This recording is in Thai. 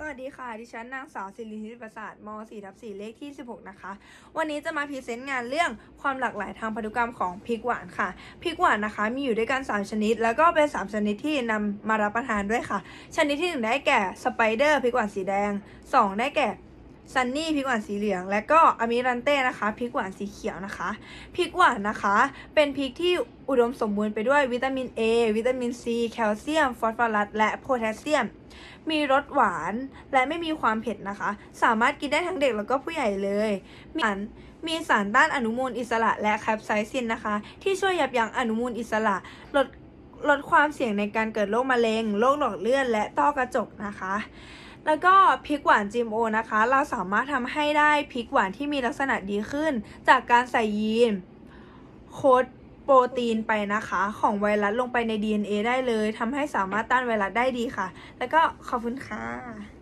สวัสดีค่ะ ดิฉันนางสาวศิริทิพย์ประสาทม4ทับ4เลขที่ 16 นะคะ วันนี้จะมาพรีเซนต์งานเรื่องความหลากหลายทางพันธุกรรมของพริกหวานค่ะ พริกหวานนะคะ มีอยู่ด้วยกัน 3 ชนิด แล้วก็เป็น 3 ชนิดที่นำมารับประทานด้วยค่ะ ชนิดที่ 1 ได้แก่สไปเดอร์พริกหวานสีแดง 2 ได้แก่ ซันนี่พริกหวานสีเหลือง และก็อมิรันเต้นะคะพริกหวานสีเขียวนะคะพริกหวานนะคะ เป็นพริกที่อุดมสมบูรณ์ไปด้วยวิตามิน A วิตามิน C แคลเซียม ฟอสฟอรัส และโพแทสเซียม มีรสหวานและไม่มีความเผ็ดนะคะ สามารถกินได้ทั้งเด็กแล้วก็ผู้ใหญ่เลย มีสารมีสารต้านอนุมูลอิสระและแคปไซซินนะคะ ที่ช่วยยับยั้งอนุมูลอิสระลดลดความเสี่ยงในการเกิดโรคมะเร็ง โรคหลอดเลือด และต้อกระจกนะคะ แล้วก็พริกหวาน GMO นะคะ เราสามารถทำให้ได้พริกหวานที่มีลักษณะดีขึ้น จากการใส่ยีนโค้ดโปรตีนไปนะคะ ของไวรัสลงไปใน DNA ได้เลยทำให้สามารถต้านไวรัสได้ดีค่ะ แล้วก็ขอบคุณค่ะ